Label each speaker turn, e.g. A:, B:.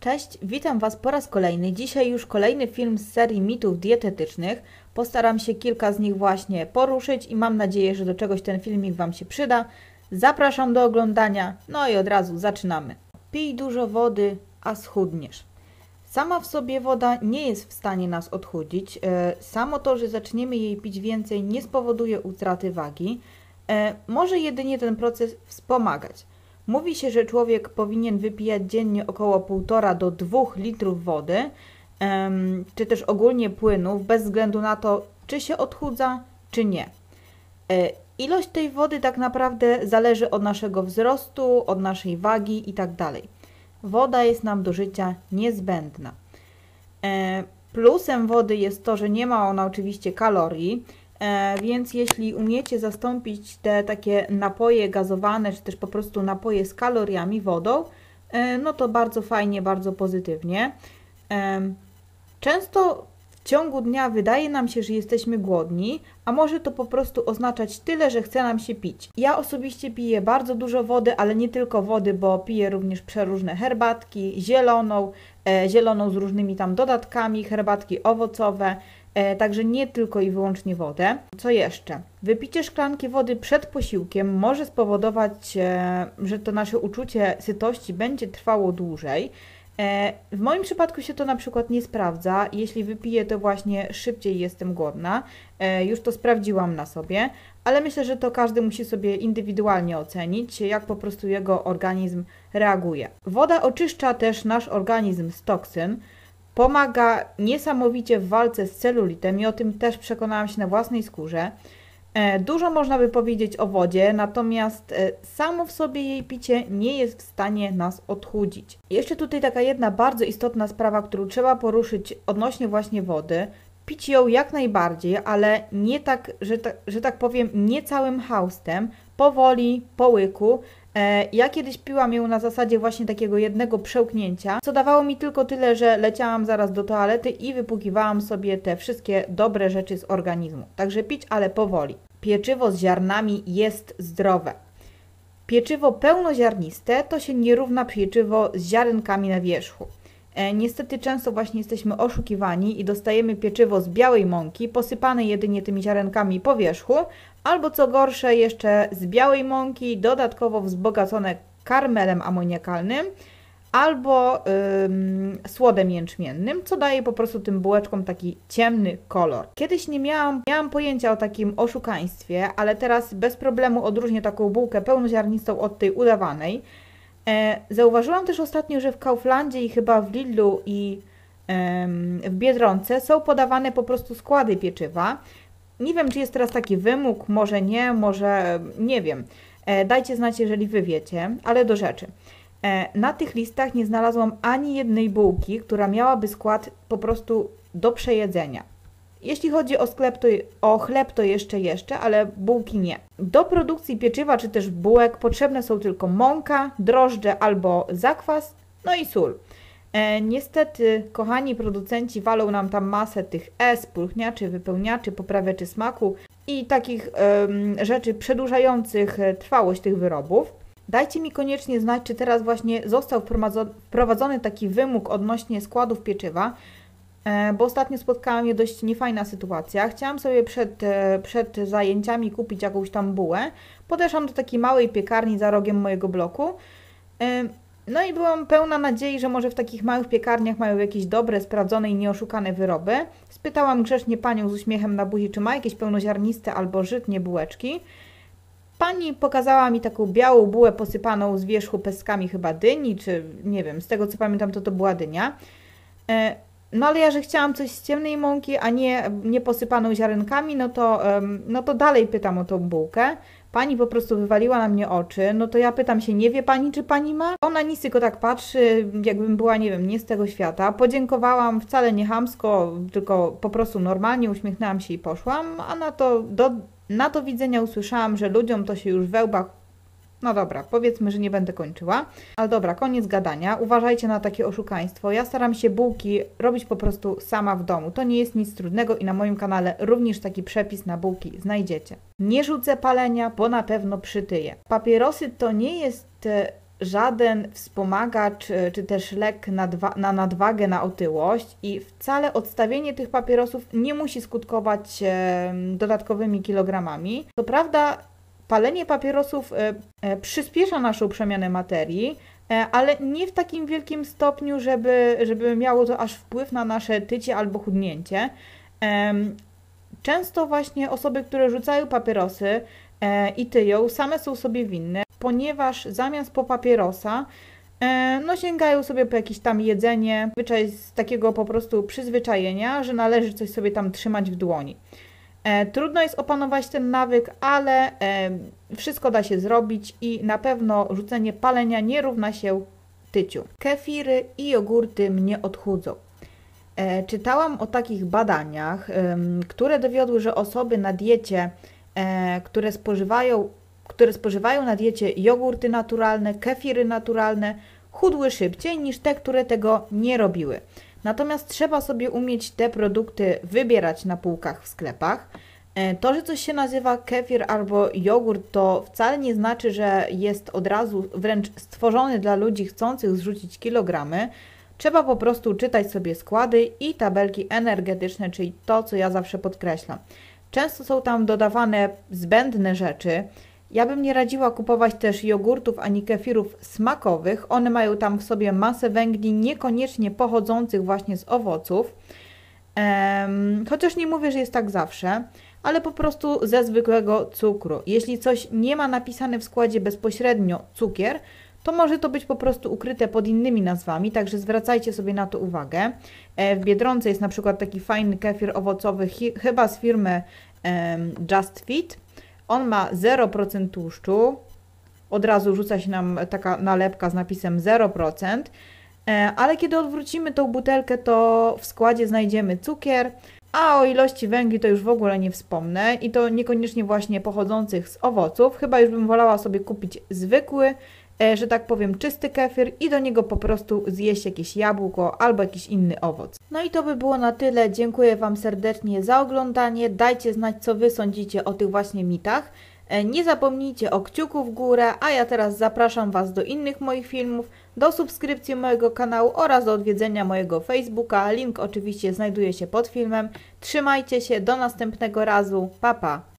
A: Cześć, witam Was po raz kolejny. Dzisiaj już kolejny film z serii mitów dietetycznych. Postaram się kilka z nich właśnie poruszyć i mam nadzieję, że do czegoś ten filmik Wam się przyda. Zapraszam do oglądania, no i od razu zaczynamy. Pij dużo wody, a schudniesz. Sama w sobie woda nie jest w stanie nas odchudzić. E, Samo to, że zaczniemy jej pić więcej, nie spowoduje utraty wagi. E, Może jedynie ten proces wspomagać. Mówi się, że człowiek powinien wypijać dziennie około 1,5 do 2 litrów wody, czy też ogólnie płynów, bez względu na to, czy się odchudza, czy nie. E, Ilość tej wody tak naprawdę zależy od naszego wzrostu, od naszej wagi itd. Woda jest nam do życia niezbędna. E, Plusem wody jest to, że nie ma ona oczywiście kalorii, więc jeśli umiecie zastąpić te takie napoje gazowane, czy też po prostu napoje z kaloriami wodą, e, no to bardzo fajnie, bardzo pozytywnie. Em, Często w ciągu dnia wydaje nam się, że jesteśmy głodni, a może to po prostu oznaczać tyle, że chce nam się pić. Ja osobiście piję bardzo dużo wody, ale nie tylko wody, bo piję również przeróżne herbatki, zieloną, e, zieloną z różnymi tam dodatkami, herbatki owocowe, e, także nie tylko i wyłącznie wodę. Co jeszcze? Wypicie szklanki wody przed posiłkiem może spowodować, e, że to nasze uczucie sytości będzie trwało dłużej. E, W moim przypadku się to na przykład nie sprawdza. Jeśli wypiję, to właśnie szybciej jestem głodna. E, Już to sprawdziłam na sobie, ale myślę, że to każdy musi sobie indywidualnie ocenić, jak po prostu jego organizm reaguje. Woda oczyszcza też nasz organizm z toksyn. Pomaga niesamowicie w walce z celulitem i o tym też przekonałam się na własnej skórze. E, Dużo można by powiedzieć o wodzie, natomiast e, samo w sobie jej picie nie jest w stanie nas odchudzić. Jeszcze tutaj taka jedna bardzo istotna sprawa, którą trzeba poruszyć odnośnie właśnie wody. Pić ją jak najbardziej, ale nie tak, że, ta, że tak powiem, nie całym haustem, powoli, po łyku. E, Ja kiedyś piłam ją na zasadzie właśnie takiego jednego przełknięcia, co dawało mi tylko tyle, że leciałam zaraz do toalety i wypłukiwałam sobie te wszystkie dobre rzeczy z organizmu. Także pić, ale powoli. Pieczywo z ziarnami jest zdrowe. Pieczywo pełnoziarniste to się nie równa pieczywo z ziarenkami na wierzchu. E, niestety często właśnie jesteśmy oszukiwani i dostajemy pieczywo z białej mąki, posypane jedynie tymi ziarenkami po wierzchu, albo co gorsze jeszcze z białej mąki, dodatkowo wzbogacone karmelem amoniakalnym, albo ym, słodem jęczmiennym, co daje po prostu tym bułeczkom taki ciemny kolor. Kiedyś nie miałam, miałam pojęcia o takim oszukaństwie, ale teraz bez problemu odróżnię taką bułkę pełnoziarnistą od tej udawanej. E, zauważyłam też ostatnio, że w Kauflandzie i chyba w Lidlu i w Biedronce są podawane po prostu składy pieczywa. Nie wiem, czy jest teraz taki wymóg, może nie, może nie wiem. E, dajcie znać, jeżeli wy wiecie, ale do rzeczy. E, Na tych listach nie znalazłam ani jednej bułki, która miałaby skład po prostu do przejedzenia. Jeśli chodzi o sklep, to, o chleb, to jeszcze jeszcze, ale bułki nie. Do produkcji pieczywa czy też bułek potrzebne są tylko mąka, drożdże albo zakwas, no i sól. E, niestety, kochani producenci walą nam tam masę tych S, pulchniaczy, wypełniaczy, poprawiaczy smaku i takich em, rzeczy przedłużających e, trwałość tych wyrobów. Dajcie mi koniecznie znać, czy teraz właśnie został wprowadzo- wprowadzony taki wymóg odnośnie składów pieczywa, e, bo ostatnio spotkała mnie dość niefajna sytuacja. Chciałam sobie przed, e, przed zajęciami kupić jakąś tam bułę. Podeszłam do takiej małej piekarni za rogiem mojego bloku. E, No i byłam pełna nadziei, że może w takich małych piekarniach mają jakieś dobre, sprawdzone i nieoszukane wyroby. Spytałam grzecznie panią z uśmiechem na buzi, czy ma jakieś pełnoziarniste albo żytnie bułeczki. Pani pokazała mi taką białą bułę posypaną z wierzchu pestkami chyba dyni, czy nie wiem, z tego co pamiętam to to była dynia. No ale ja, że chciałam coś z ciemnej mąki, a nie, nie posypaną ziarenkami, no to, no to dalej pytam o tą bułkę. Pani po prostu wywaliła na mnie oczy, no to ja pytam się, nie wie pani, czy pani ma? Ona nic tylko tak patrzy, jakbym była, nie wiem, nie z tego świata. Podziękowałam wcale nie chamsko, tylko po prostu normalnie uśmiechnęłam się i poszłam, a na to, do, na to widzenia usłyszałam, że ludziom to się już we łbach no dobra, powiedzmy, że nie będę kończyła. Ale dobra, koniec gadania. Uważajcie na takie oszukaństwo. Ja staram się bułki robić po prostu sama w domu. To nie jest nic trudnego i na moim kanale również taki przepis na bułki znajdziecie. Nie rzucę palenia, bo na pewno przytyję. Papierosy to nie jest e, żaden wspomagacz e, czy też lek nadwa- na nadwagę, na otyłość i wcale odstawienie tych papierosów nie musi skutkować e, dodatkowymi kilogramami. To prawda, palenie papierosów e, e, przyspiesza naszą przemianę materii, e, ale nie w takim wielkim stopniu, żeby, żeby miało to aż wpływ na nasze tycie albo chudnięcie. Często właśnie osoby, które rzucają papierosy i tyją, same są sobie winne, ponieważ zamiast po papierosa no sięgają sobie po jakieś tam jedzenie, zwyczaj z takiego po prostu przyzwyczajenia, że należy coś sobie tam trzymać w dłoni. E, trudno jest opanować ten nawyk, ale e, wszystko da się zrobić i na pewno rzucenie palenia nie równa się tyciu. Kefiry i jogurty mnie odchudzą. E, Czytałam o takich badaniach, które dowiodły, że osoby na diecie, które spożywają, które spożywają na diecie jogurty naturalne, kefiry naturalne, chudły szybciej niż te, które tego nie robiły. Natomiast trzeba sobie umieć te produkty wybierać na półkach w sklepach. E, To, że coś się nazywa kefir albo jogurt, to wcale nie znaczy, że jest od razu wręcz stworzony dla ludzi chcących zrzucić kilogramy. Trzeba po prostu czytać sobie składy i tabelki energetyczne, czyli to, co ja zawsze podkreślam. Często są tam dodawane zbędne rzeczy. Ja bym nie radziła kupować też jogurtów ani kefirów smakowych. One mają tam w sobie masę węgli, niekoniecznie pochodzących właśnie z owoców. Chociaż nie mówię, że jest tak zawsze, ale po prostu ze zwykłego cukru. Jeśli coś nie ma napisane w składzie bezpośrednio cukier, to może to być po prostu ukryte pod innymi nazwami, także zwracajcie sobie na to uwagę. E, W Biedronce jest na przykład taki fajny kefir owocowy, chi- chyba z firmy Just Fit. On ma 0% tłuszczu. Od razu rzuca się nam taka nalepka z napisem 0%. E, Ale kiedy odwrócimy tą butelkę, to w składzie znajdziemy cukier, a o ilości węgli to już w ogóle nie wspomnę i to niekoniecznie właśnie pochodzących z owoców. Chyba już bym wolała sobie kupić zwykły, że tak powiem, czysty kefir i do niego po prostu zjeść jakieś jabłko albo jakiś inny owoc. No i to by było na tyle. Dziękuję Wam serdecznie za oglądanie. Dajcie znać, co Wy sądzicie o tych właśnie mitach. E, Nie zapomnijcie o kciuku w górę, a ja teraz zapraszam Was do innych moich filmów, do subskrypcji mojego kanału oraz do odwiedzenia mojego Facebooka. Link oczywiście znajduje się pod filmem. Trzymajcie się, do następnego razu. Pa pa!